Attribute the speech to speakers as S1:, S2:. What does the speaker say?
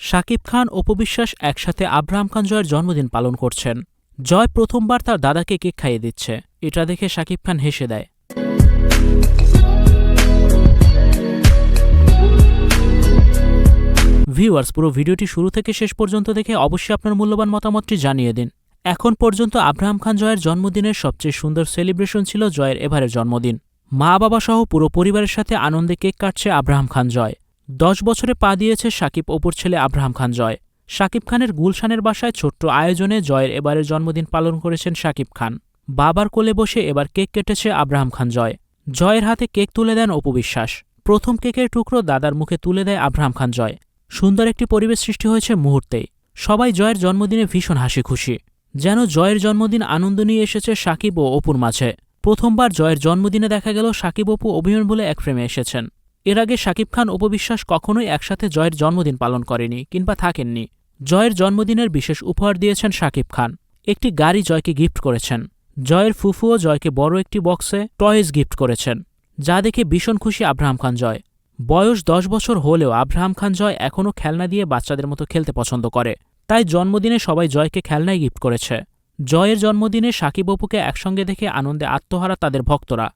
S1: শাকিব খান অপবিশ্বাস একসাথে আব্রাহাম খান জয়ের জন্মদিন পালন করছেন। জয় প্রথমবার তার দাদাকে কেক খাইয়ে দিচ্ছে। এটা দেখে শাকিব খান হেসে দেয়। ভিউয়ার্স, পুরো ভিডিওটি শুরু থেকে শেষ পর্যন্ত দেখে অবশ্যই আপনার মূল্যবান মতামতটি জানিয়ে দিন। এখন পর্যন্ত আব্রাহাম খান জয়ের জন্মদিনের সবচেয়ে সুন্দর সেলিব্রেশন ছিল জয়ের এবারের জন্মদিন। মা বাবা সহ পুরো পরিবারের সাথে আনন্দে কেক কাটছে আব্রাহাম খান জয়। দশ বছরে পা দিয়েছে সাকিব অপুর ছেলে আব্রাহাম খান জয়। শাকিব খানের গুলশানের বাসায় ছোট্ট আয়োজনে জয়ের এবারের জন্মদিন পালন করেছেন শাকিব খান। বাবার কোলে বসে এবার কেক কেটেছে আব্রাহাম খান জয়। জয়ের হাতে কেক তুলে দেন অপু বিশ্বাস। প্রথম কেকের টুকরো দাদার মুখে তুলে দেয় আব্রাহাম খান জয়। সুন্দর একটি পরিবেশ সৃষ্টি হয়েছে মুহূর্তেই। সবাই জয়ের জন্মদিনে ভীষণ হাসি খুশি যেন জয়ের জন্মদিন আনন্দ নিয়ে এসেছে সাকিব ও অপুর মাঝে। প্রথমবার জয়ের জন্মদিনে দেখা গেল সাকিব অপু অভিমান বলে এক ফ্রেমে এসেছেন। এর আগে শাকিব খান উপবিশ্বাস কখনোই একসাথে জয়ের জন্মদিন পালন করেনি কিংবা থাকেননি। জয়ের জন্মদিনের বিশেষ উপহার দিয়েছেন শাকিব খান। একটি গাড়ি জয়কে গিফট করেছেন। জয়ের ফুফুও জয়কে বড় একটি বক্সে টয়েজ গিফট করেছেন। যা দেখে ভীষণ খুশি আব্রাহাম খান জয়। বয়স দশ বছর হলেও আব্রাহাম খান জয় এখনও খেলনা দিয়ে বাচ্চাদের মতো খেলতে পছন্দ করে। তাই জন্মদিনে সবাই জয়কে খেলনায় গিফট করেছে। জয়ের জন্মদিনে সাকিব অপুকে একসঙ্গে দেখে আনন্দে আত্মহারা তাদের ভক্তরা।